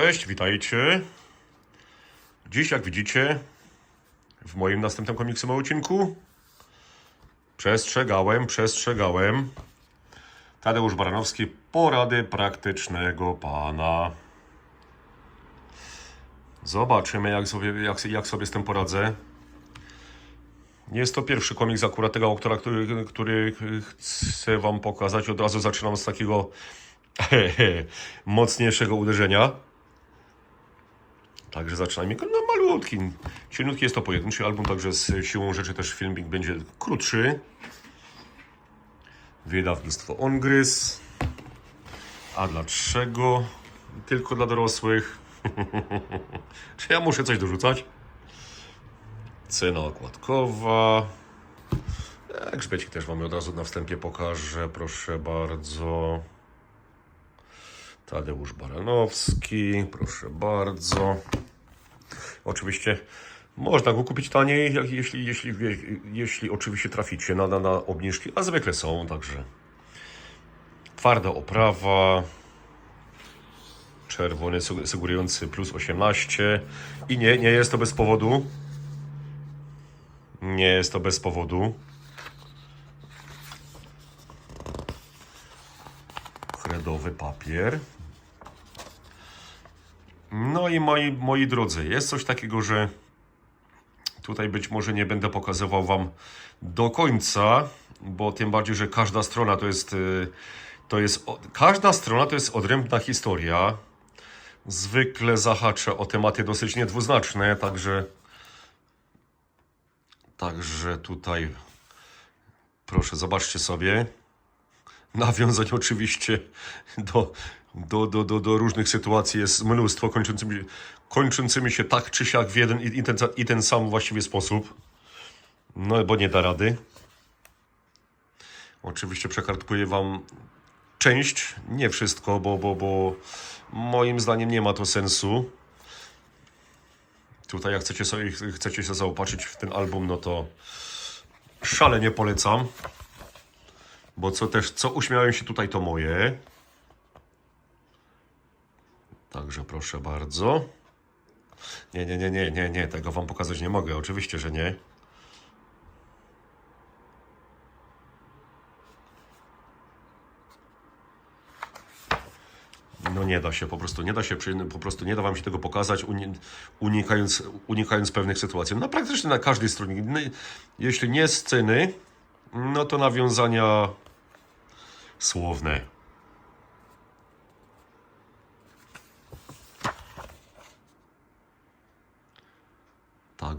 Cześć, witajcie. Dziś, jak widzicie, w moim następnym komiksowym odcinku przestrzegałem, przestrzegałem Tadeusz Baranowski, porady praktycznego pana. Zobaczymy, jak sobie, jak, jak sobie z tym poradzę. Nie jest to pierwszy komiks akurat tego autora, który, który chcę wam pokazać. Od razu zaczynam z takiego mocniejszego uderzenia. Także zaczynajmy. No malutki. Cieniutki jest to pojedynczy album, także z siłą rzeczy też filmik będzie krótszy. Wydawnictwo Ongryz. A dlaczego? Tylko dla dorosłych. Czy ja muszę coś dorzucać? Cena okładkowa. E, Grzbiecik też Wam od razu na wstępie pokażę. Proszę bardzo. Tadeusz Baranowski, proszę bardzo. Oczywiście można go kupić taniej, jeśli, jeśli, jeśli oczywiście traficie na, na, na obniżki, a zwykle są, także twarda oprawa, czerwony suge- sugerujący plus 18 i nie, nie jest to bez powodu. Nie jest to bez powodu. Kredowy papier. No i moi, moi drodzy, jest coś takiego, że tutaj być może nie będę pokazywał Wam do końca, bo tym bardziej, że każda strona to jest, y, to jest, każda strona to jest odrębna historia. Zwykle zahacza o tematy dosyć niedwuznaczne, także, także tutaj proszę, zobaczcie sobie nawiązań oczywiście do, do, do, do, do różnych sytuacji jest mnóstwo, kończącymi, kończącymi się tak czy siak w jeden i, i, ten, i ten sam właściwie sposób. No bo nie da rady. Oczywiście przekartkuję Wam część, nie wszystko, bo, bo, bo moim zdaniem nie ma to sensu. Tutaj jak chcecie, sobie, chcecie się zaopatrzyć w ten album, no to szalenie polecam. Bo co też, co uśmiałem się tutaj, to moje. Także proszę bardzo. Nie, nie, nie, nie, nie, nie, tego wam pokazać nie mogę, oczywiście, że nie. No nie da się, po prostu nie da się, po prostu nie da wam się tego pokazać, uni- unikając, unikając pewnych sytuacji. No praktycznie na każdej stronie. Jeśli nie sceny, no to nawiązania słowne.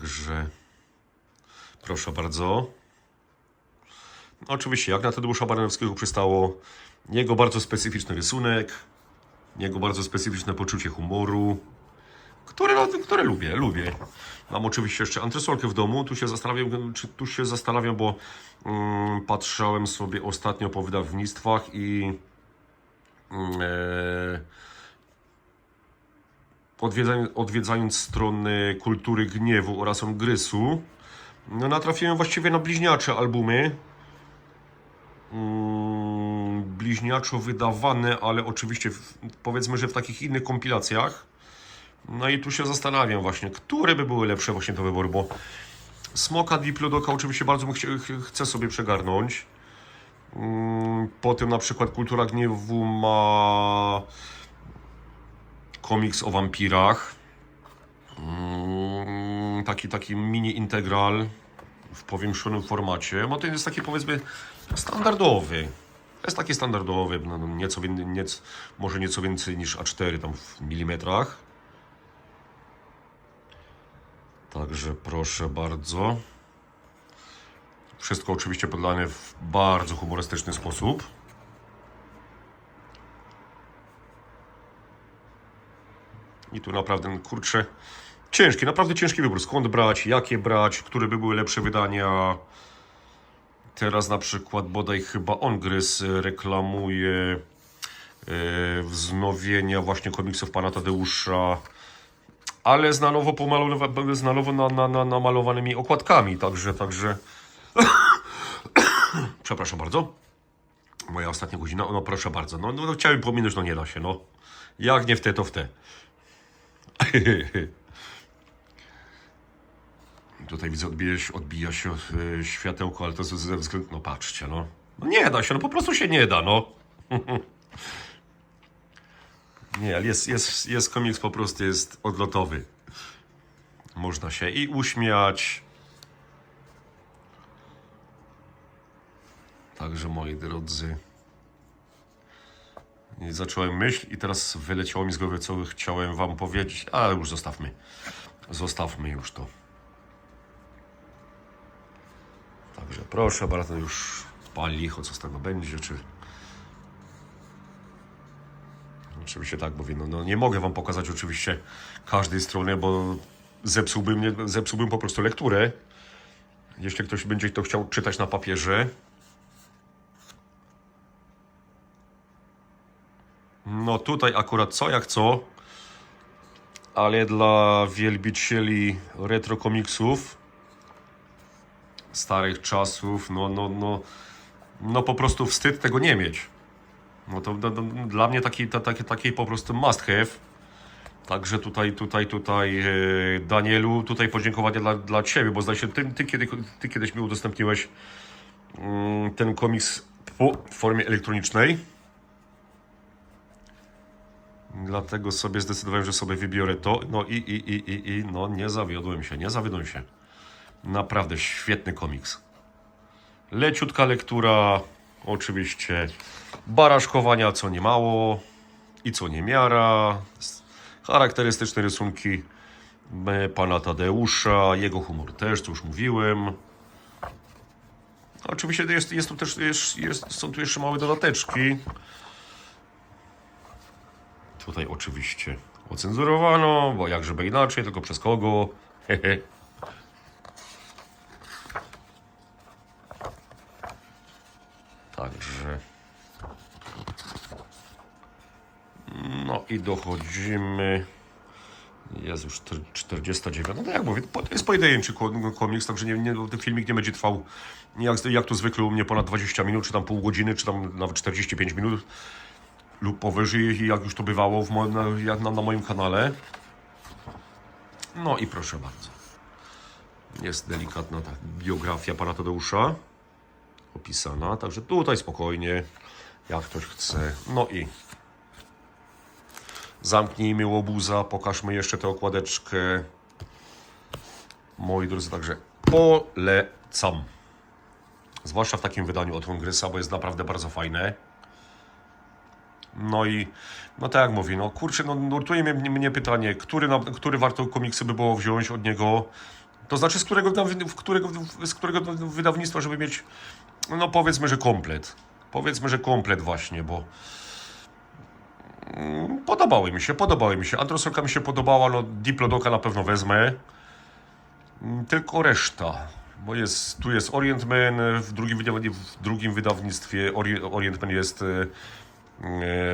Także proszę bardzo. Oczywiście, jak na Tadeusza Baranowskiego przystało, jego bardzo specyficzny rysunek, jego bardzo specyficzne poczucie humoru, które, no, które lubię, lubię. Mam oczywiście jeszcze antresolkę w domu, tu się zastanawiam, czy tu się zastanawiam, bo mm, patrzałem sobie ostatnio po wydawnictwach i mm, e, odwiedzając, strony Kultury Gniewu oraz Ongrysu, no, natrafiłem właściwie na bliźniacze albumy. Mm, bliźniaczo wydawane, ale oczywiście w, powiedzmy, że w takich innych kompilacjach. No i tu się zastanawiam właśnie, które by były lepsze właśnie te wybory, bo Smoka Diplodoka oczywiście bardzo ch- chcę sobie przegarnąć. Mm, Potem na przykład Kultura Gniewu ma komiks o wampirach. Mm, Taki, taki mini integral w powiększonym formacie. No to jest taki powiedzmy standardowy. Jest taki standardowy, no, no, nieco, nieco, może nieco więcej niż A4 tam w milimetrach. Także proszę bardzo. Wszystko oczywiście podane w bardzo humorystyczny sposób. I tu naprawdę, kurczę, ciężki, naprawdę ciężki wybór. Skąd brać, jakie brać, które by były lepsze wydania. Teraz na przykład bodaj chyba Ongryz y, reklamuje y, wznowienia właśnie komiksów pana Tadeusza, ale z na nowo, pomalowa- z na nowo na, na, na, namalowanymi okładkami, także, także... Przepraszam bardzo. Moja ostatnia godzina, no proszę bardzo, no, no, no chciałem pominąć, no nie da się, no. Jak nie w te, to w te. Tutaj widzę, odbija się, odbija się e, światełko, ale to ze- ze względu... No patrzcie, no. no. Nie da się, no po prostu się nie da, no. nie, ale jest, jest, jest komiks po prostu jest odlotowy. Można się i uśmiać. Także moi drodzy. I zacząłem myśl i teraz wyleciało mi z głowy, co chciałem wam powiedzieć, ale już zostawmy. Zostawmy już to. Także proszę bardzo, już pal licho, co z tego będzie, czy... Oczywiście tak, mówię, no, no nie mogę wam pokazać oczywiście każdej strony, bo zepsułbym, zepsułbym po prostu lekturę. Jeśli ktoś będzie to chciał czytać na papierze. No tutaj akurat co jak co, ale dla wielbicieli retro komiksów starych czasów, no, no, no, no po prostu wstyd tego nie mieć. No to, to, to dla mnie taki, taki, taki po prostu must have. Także tutaj, tutaj, tutaj e, Danielu, tutaj podziękowanie dla, dla Ciebie, bo zdaje się, ty, ty, kiedy, ty kiedyś mi udostępniłeś mm, ten komiks po- w formie elektronicznej. Dlatego sobie zdecydowałem, że sobie wybiorę to. No i, i, i, i, i no nie zawiodłem się, nie zawiodłem się. Naprawdę świetny komiks. Leciutka lektura, oczywiście baraszkowania co nie mało i co nie miara. Charakterystyczne rysunki e, pana Tadeusza, jego humor też, co już mówiłem. Oczywiście jest, jest tu też jest, jest, są tu jeszcze małe dodateczki. Tutaj oczywiście ocenzurowano, bo jak żeby inaczej, tylko przez kogo. Hehe. Także. No i dochodzimy. Jest już czter- 49. No to jak mówię, to jest pojedynczy ko- komiks, także nie, nie, ten filmik nie będzie trwał jak, jak to zwykle u mnie ponad 20 minut, czy tam pół godziny, czy tam nawet 45 minut lub powyżej, jak już to bywało w mo- na, na, na moim kanale. No i proszę bardzo. Jest delikatna ta biografia pana Tadeusza opisana, także tutaj spokojnie, jak ktoś chce. No i zamknijmy łobuza, pokażmy jeszcze tę okładeczkę. Moi drodzy, także polecam. Zwłaszcza w takim wydaniu od Kongrysa, bo jest naprawdę bardzo fajne. No i, no tak jak mówię, no kurczę, no nurtuje mnie, mnie pytanie, który, na, który warto komiksy by było wziąć od niego, to znaczy z którego, w którego, z którego wydawnictwa, żeby mieć, no powiedzmy, że komplet. Powiedzmy, że komplet właśnie, bo mm, podobały mi się, podobały mi się. Androsoka mi się podobała, no Diplodoka na pewno wezmę. Mm, Tylko reszta, bo jest, tu jest Orient Man, w drugim, w drugim wydawnictwie Ori- Orient Man jest e,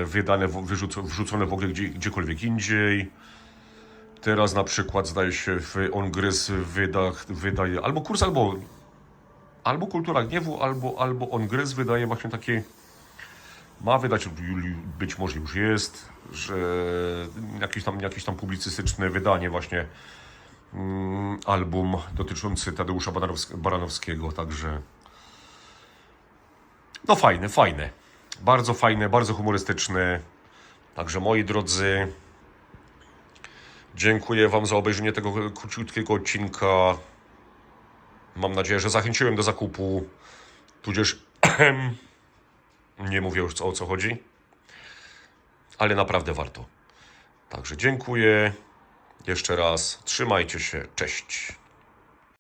wydane, w- wyrzuco, wrzucone w ogóle gdzie, gdziekolwiek indziej. Teraz na przykład zdaje się w wyda, wydaje albo kurs, albo albo Kultura Gniewu, albo, albo Ongryz wydaje właśnie takie ma wydać, być może już jest, że jakieś tam, jakieś tam publicystyczne wydanie właśnie mm, album dotyczący Tadeusza Baranowsk- Baranowskiego, także no fajne, fajne. Bardzo fajne, bardzo humorystyczne. Także moi drodzy, dziękuję Wam za obejrzenie tego króciutkiego odcinka. Mam nadzieję, że zachęciłem do zakupu, tudzież nie mówię już o co chodzi, ale naprawdę warto. Także dziękuję jeszcze raz, trzymajcie się, cześć.